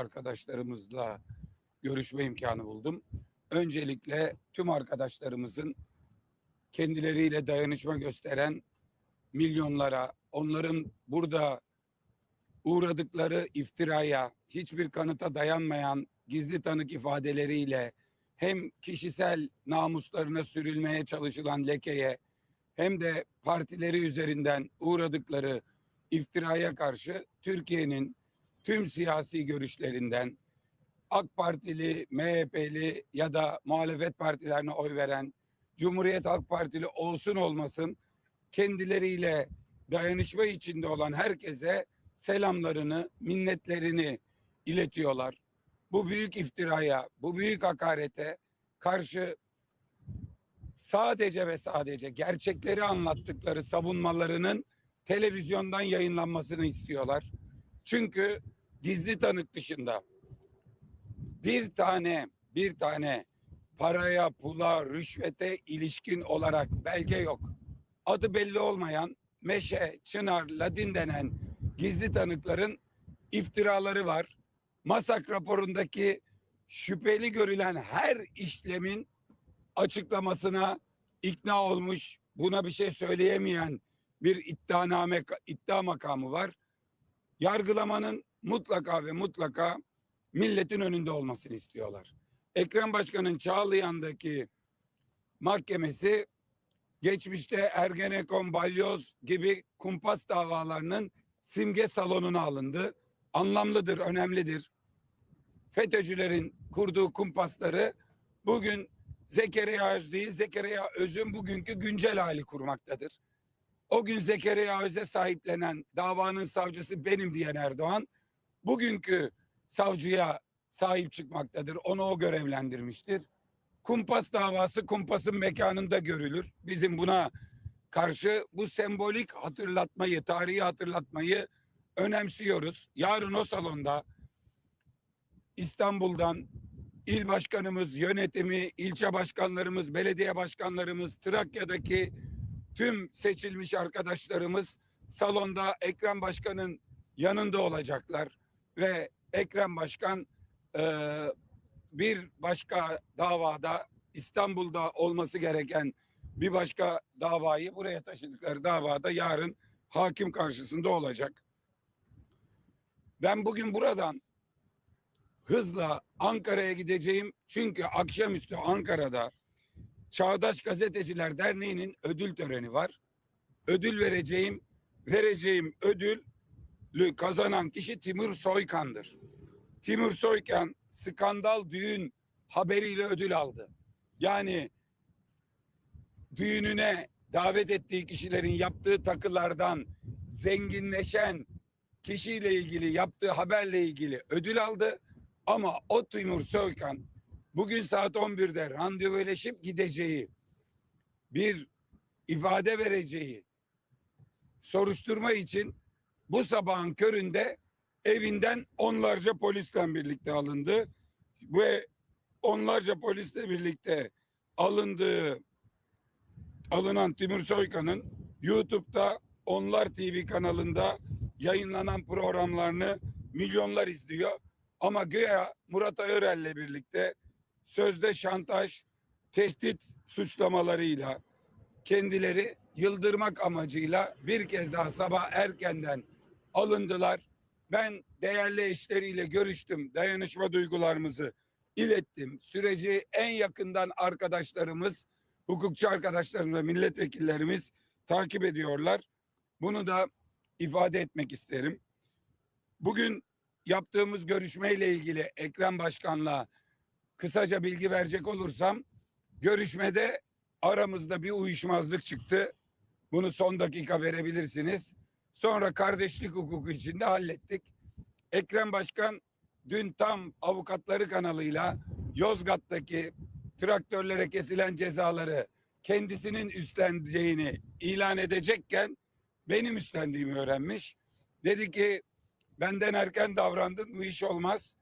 arkadaşlarımızla görüşme imkanı buldum. Öncelikle tüm arkadaşlarımızın kendileriyle dayanışma gösteren milyonlara, onların burada uğradıkları iftiraya, hiçbir kanıta dayanmayan gizli tanık ifadeleriyle hem kişisel namuslarına sürülmeye çalışılan lekeye hem de partileri üzerinden uğradıkları iftiraya karşı Türkiye'nin tüm siyasi görüşlerinden AK Partili, MHP'li ya da muhalefet partilerine oy veren Cumhuriyet Halk Partili olsun olmasın kendileriyle dayanışma içinde olan herkese selamlarını, minnetlerini iletiyorlar. Bu büyük iftiraya, bu büyük hakarete karşı sadece ve sadece gerçekleri anlattıkları savunmalarının televizyondan yayınlanmasını istiyorlar. Çünkü gizli tanık dışında bir tane bir tane paraya, pula, rüşvete ilişkin olarak belge yok. Adı belli olmayan Meşe, Çınar, Ladin denen gizli tanıkların iftiraları var. Masak raporundaki şüpheli görülen her işlemin açıklamasına ikna olmuş, buna bir şey söyleyemeyen bir iddianame, iddia makamı var. Yargılamanın mutlaka ve mutlaka milletin önünde olmasını istiyorlar. Ekrem Başkan'ın Çağlayan'daki mahkemesi geçmişte Ergenekon, Balyoz gibi kumpas davalarının simge salonuna alındı. Anlamlıdır, önemlidir. FETÖ'cülerin kurduğu kumpasları bugün Zekeriya Öz değil, Zekeriya Öz'ün bugünkü güncel hali kurmaktadır. O gün Zekeriya Öz'e sahiplenen davanın savcısı benim diyen Erdoğan, bugünkü savcıya sahip çıkmaktadır. Onu o görevlendirmiştir. Kumpas davası kumpasın mekanında görülür. Bizim buna karşı bu sembolik hatırlatmayı, tarihi hatırlatmayı önemsiyoruz. Yarın o salonda İstanbul'dan il başkanımız, yönetimi, ilçe başkanlarımız, belediye başkanlarımız, Trakya'daki tüm seçilmiş arkadaşlarımız salonda Ekrem Başkan'ın yanında olacaklar ve Ekrem Başkan e, bir başka davada İstanbul'da olması gereken bir başka davayı buraya taşıdıkları davada yarın hakim karşısında olacak. Ben bugün buradan hızla Ankara'ya gideceğim. Çünkü akşamüstü Ankara'da Çağdaş Gazeteciler Derneği'nin ödül töreni var. Ödül vereceğim, vereceğim ödülü kazanan kişi Timur Soykan'dır. Timur Soykan skandal düğün haberiyle ödül aldı. Yani düğününe davet ettiği kişilerin yaptığı takılardan zenginleşen kişiyle ilgili yaptığı haberle ilgili ödül aldı. Ama o Timur Soykan bugün saat 11'de randevuleşip gideceği bir ifade vereceği soruşturma için bu sabahın köründe evinden onlarca polisle birlikte alındı ve onlarca polisle birlikte alındığı alınan Timur Soykan'ın YouTube'da Onlar TV kanalında yayınlanan programlarını milyonlar izliyor. Ama güya Murat Ayörel'le birlikte sözde şantaj, tehdit suçlamalarıyla kendileri yıldırmak amacıyla bir kez daha sabah erkenden alındılar. Ben değerli eşleriyle görüştüm. Dayanışma duygularımızı ilettim. Süreci en yakından arkadaşlarımız, hukukçu arkadaşlarımız ve milletvekillerimiz takip ediyorlar. Bunu da ifade etmek isterim. Bugün yaptığımız görüşmeyle ilgili Ekrem Başkan'la kısaca bilgi verecek olursam görüşmede aramızda bir uyuşmazlık çıktı. Bunu son dakika verebilirsiniz. Sonra kardeşlik hukuku içinde hallettik. Ekrem Başkan dün tam avukatları kanalıyla Yozgat'taki traktörlere kesilen cezaları kendisinin üstleneceğini ilan edecekken benim üstlendiğimi öğrenmiş. Dedi ki benden erken davrandın bu iş olmaz.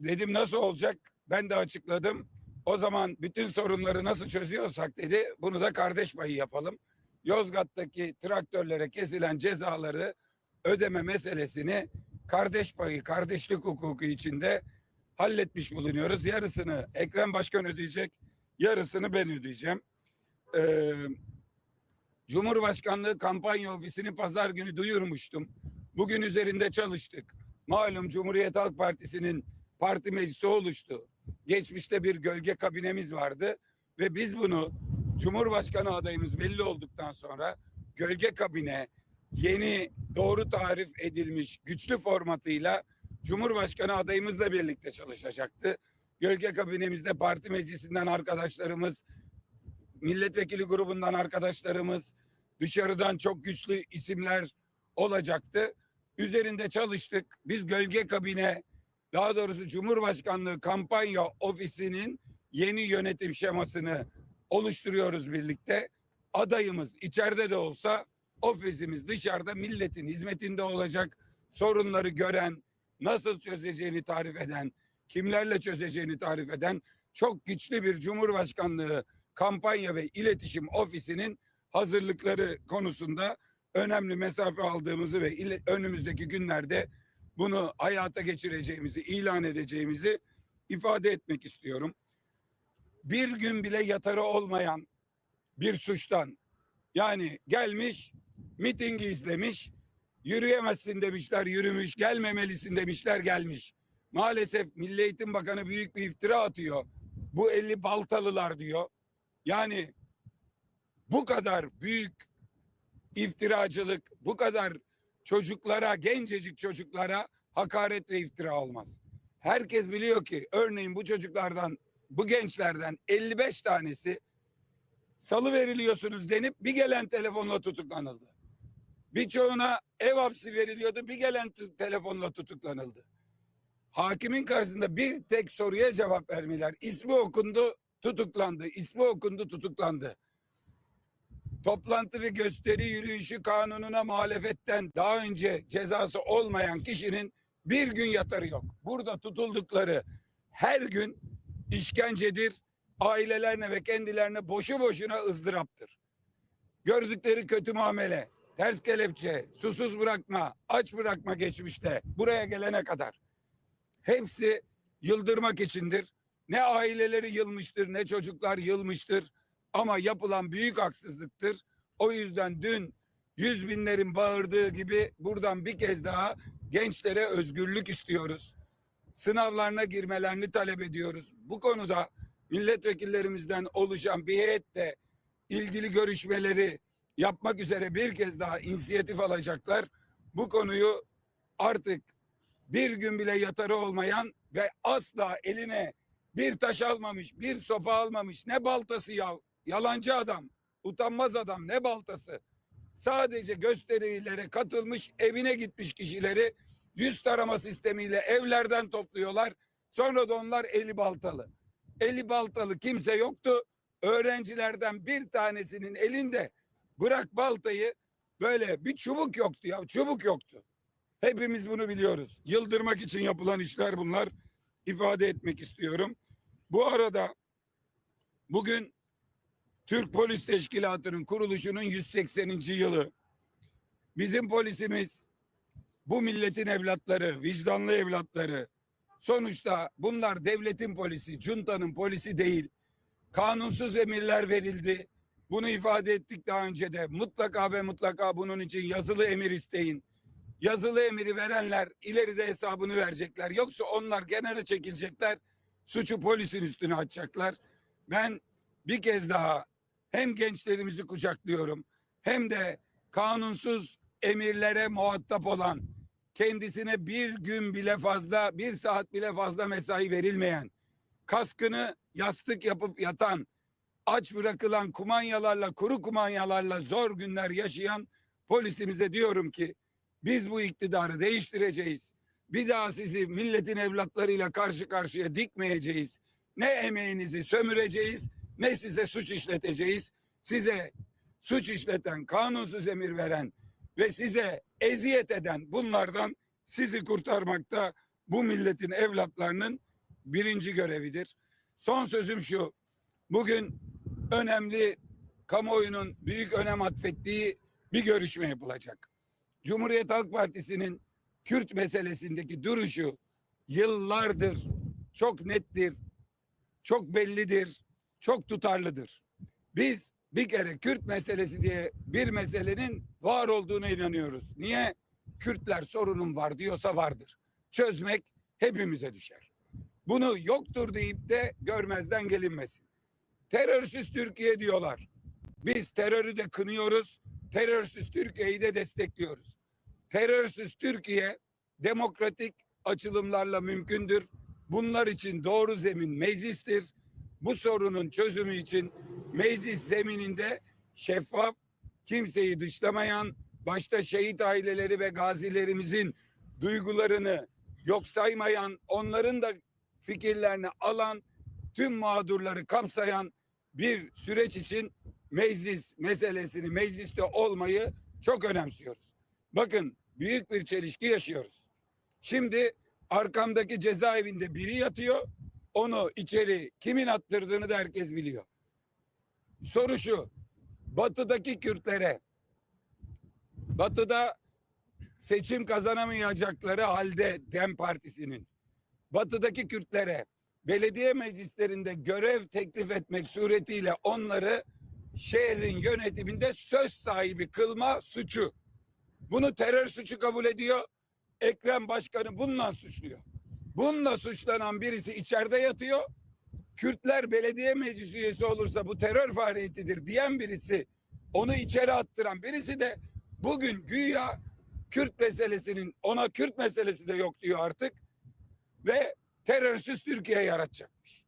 Dedim nasıl olacak? Ben de açıkladım. O zaman bütün sorunları nasıl çözüyorsak dedi bunu da kardeş payı yapalım. Yozgat'taki traktörlere kesilen cezaları ödeme meselesini kardeş payı, kardeşlik hukuku içinde halletmiş bulunuyoruz. Yarısını Ekrem Başkan ödeyecek, yarısını ben ödeyeceğim. Ee, Cumhurbaşkanlığı kampanya ofisini pazar günü duyurmuştum. Bugün üzerinde çalıştık. Malum Cumhuriyet Halk Partisi'nin parti meclisi oluştu. Geçmişte bir gölge kabinemiz vardı ve biz bunu Cumhurbaşkanı adayımız belli olduktan sonra gölge kabine yeni doğru tarif edilmiş güçlü formatıyla Cumhurbaşkanı adayımızla birlikte çalışacaktı. Gölge kabinemizde parti meclisinden arkadaşlarımız, milletvekili grubundan arkadaşlarımız, dışarıdan çok güçlü isimler olacaktı. Üzerinde çalıştık. Biz gölge kabine, daha doğrusu Cumhurbaşkanlığı kampanya ofisinin yeni yönetim şemasını oluşturuyoruz birlikte. Adayımız içeride de olsa ofisimiz dışarıda milletin hizmetinde olacak. Sorunları gören, nasıl çözeceğini tarif eden, kimlerle çözeceğini tarif eden çok güçlü bir Cumhurbaşkanlığı kampanya ve iletişim ofisinin hazırlıkları konusunda önemli mesafe aldığımızı ve önümüzdeki günlerde bunu hayata geçireceğimizi, ilan edeceğimizi ifade etmek istiyorum. Bir gün bile yatarı olmayan bir suçtan yani gelmiş mitingi izlemiş yürüyemezsin demişler yürümüş gelmemelisin demişler gelmiş. Maalesef Milli Eğitim Bakanı büyük bir iftira atıyor. Bu 50 baltalılar diyor. Yani bu kadar büyük iftiracılık, bu kadar çocuklara, gencecik çocuklara hakaret ve iftira olmaz. Herkes biliyor ki örneğin bu çocuklardan, bu gençlerden 55 tanesi salı veriliyorsunuz denip bir gelen telefonla tutuklanıldı. Birçoğuna ev hapsi veriliyordu, bir gelen telefonla tutuklanıldı. Hakimin karşısında bir tek soruya cevap vermiyorlar. İsmi okundu, tutuklandı. İsmi okundu, tutuklandı. Toplantı ve gösteri yürüyüşü kanununa muhalefetten daha önce cezası olmayan kişinin bir gün yatarı yok. Burada tutuldukları her gün işkencedir. Ailelerine ve kendilerine boşu boşuna ızdıraptır. Gördükleri kötü muamele, ters kelepçe, susuz bırakma, aç bırakma geçmişte buraya gelene kadar. Hepsi yıldırmak içindir. Ne aileleri yılmıştır ne çocuklar yılmıştır. Ama yapılan büyük haksızlıktır. O yüzden dün yüz binlerin bağırdığı gibi buradan bir kez daha gençlere özgürlük istiyoruz. Sınavlarına girmelerini talep ediyoruz. Bu konuda milletvekillerimizden oluşan bir heyet de ilgili görüşmeleri yapmak üzere bir kez daha inisiyatif alacaklar. Bu konuyu artık bir gün bile yatarı olmayan ve asla eline bir taş almamış, bir sopa almamış, ne baltası ya, yalancı adam, utanmaz adam, ne baltası. Sadece gösterilere katılmış, evine gitmiş kişileri yüz tarama sistemiyle evlerden topluyorlar. Sonra da onlar eli baltalı. Eli baltalı kimse yoktu. Öğrencilerden bir tanesinin elinde bırak baltayı böyle bir çubuk yoktu ya, çubuk yoktu. Hepimiz bunu biliyoruz. Yıldırmak için yapılan işler bunlar. ifade etmek istiyorum. Bu arada bugün Türk Polis Teşkilatı'nın kuruluşunun 180. yılı. Bizim polisimiz bu milletin evlatları, vicdanlı evlatları. Sonuçta bunlar devletin polisi, juntanın polisi değil. Kanunsuz emirler verildi. Bunu ifade ettik daha önce de. Mutlaka ve mutlaka bunun için yazılı emir isteyin yazılı emiri verenler ileride hesabını verecekler. Yoksa onlar genere çekilecekler. Suçu polisin üstüne atacaklar. Ben bir kez daha hem gençlerimizi kucaklıyorum hem de kanunsuz emirlere muhatap olan kendisine bir gün bile fazla bir saat bile fazla mesai verilmeyen kaskını yastık yapıp yatan aç bırakılan kumanyalarla kuru kumanyalarla zor günler yaşayan polisimize diyorum ki biz bu iktidarı değiştireceğiz. Bir daha sizi milletin evlatlarıyla karşı karşıya dikmeyeceğiz. Ne emeğinizi sömüreceğiz ne size suç işleteceğiz. Size suç işleten, kanunsuz emir veren ve size eziyet eden bunlardan sizi kurtarmakta bu milletin evlatlarının birinci görevidir. Son sözüm şu. Bugün önemli kamuoyunun büyük önem atfettiği bir görüşme yapılacak. Cumhuriyet Halk Partisi'nin Kürt meselesindeki duruşu yıllardır çok nettir, çok bellidir, çok tutarlıdır. Biz bir kere Kürt meselesi diye bir meselenin var olduğuna inanıyoruz. Niye? Kürtler sorunun var diyorsa vardır. Çözmek hepimize düşer. Bunu yoktur deyip de görmezden gelinmesin. Terörsüz Türkiye diyorlar. Biz terörü de kınıyoruz, terörsüz Türkiye'yi de destekliyoruz. Terörsüz Türkiye demokratik açılımlarla mümkündür. Bunlar için doğru zemin meclistir. Bu sorunun çözümü için meclis zemininde şeffaf, kimseyi dışlamayan, başta şehit aileleri ve gazilerimizin duygularını yok saymayan, onların da fikirlerini alan, tüm mağdurları kapsayan bir süreç için meclis meselesini, mecliste olmayı çok önemsiyoruz. Bakın büyük bir çelişki yaşıyoruz. Şimdi arkamdaki cezaevinde biri yatıyor. Onu içeri kimin attırdığını da herkes biliyor. Soru şu. Batıdaki Kürtlere Batı'da seçim kazanamayacakları halde Dem Partisi'nin Batı'daki Kürtlere belediye meclislerinde görev teklif etmek suretiyle onları şehrin yönetiminde söz sahibi kılma suçu. Bunu terör suçu kabul ediyor. Ekrem Başkanı bununla suçluyor. Bununla suçlanan birisi içeride yatıyor. Kürtler belediye meclis üyesi olursa bu terör faaliyetidir diyen birisi onu içeri attıran birisi de bugün güya Kürt meselesinin ona Kürt meselesi de yok diyor artık ve terörsüz Türkiye yaratacakmış.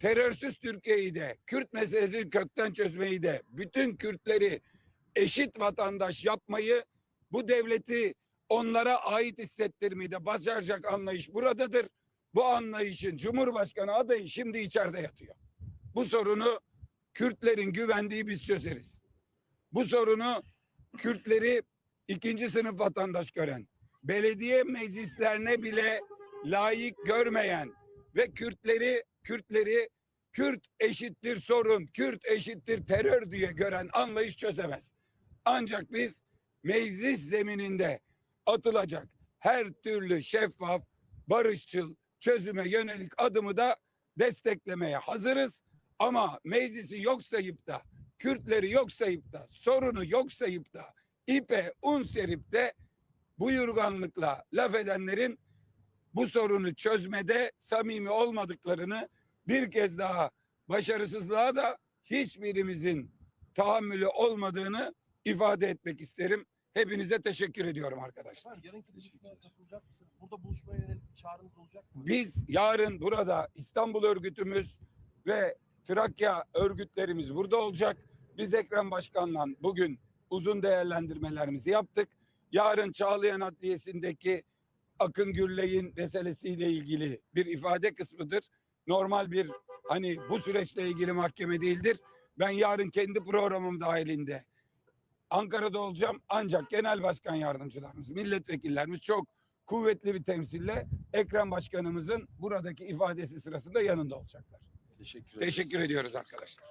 Terörsüz Türkiye'yi de Kürt meselesini kökten çözmeyi de bütün Kürtleri eşit vatandaş yapmayı bu devleti onlara ait hissettirmeyi de başaracak anlayış buradadır. Bu anlayışın Cumhurbaşkanı adayı şimdi içeride yatıyor. Bu sorunu Kürtlerin güvendiği biz çözeriz. Bu sorunu Kürtleri ikinci sınıf vatandaş gören, belediye meclislerine bile layık görmeyen ve Kürtleri Kürtleri Kürt eşittir sorun, Kürt eşittir terör diye gören anlayış çözemez. Ancak biz meclis zemininde atılacak her türlü şeffaf, barışçıl, çözüme yönelik adımı da desteklemeye hazırız. Ama meclisi yok sayıp da, Kürtleri yok sayıp da, sorunu yok sayıp da, ipe un serip de buyurganlıkla laf edenlerin bu sorunu çözmede samimi olmadıklarını bir kez daha başarısızlığa da hiçbirimizin tahammülü olmadığını ifade etmek isterim. Hepinize teşekkür ediyorum arkadaşlar. Yarınki buluşmaya katılacak mısınız? Burada buluşmaya yönelik bir çağrınız olacak mı? Biz yarın burada İstanbul örgütümüz ve Trakya örgütlerimiz burada olacak. Biz Ekrem Başkan'la bugün uzun değerlendirmelerimizi yaptık. Yarın Çağlayan Adliyesi'ndeki Akın Gürley'in meselesiyle ilgili bir ifade kısmıdır. Normal bir hani bu süreçle ilgili mahkeme değildir. Ben yarın kendi programım dahilinde Ankara'da olacağım ancak genel başkan yardımcılarımız, milletvekillerimiz çok kuvvetli bir temsille Ekrem Başkanımızın buradaki ifadesi sırasında yanında olacaklar. Teşekkür Teşekkür ediyoruz arkadaşlar.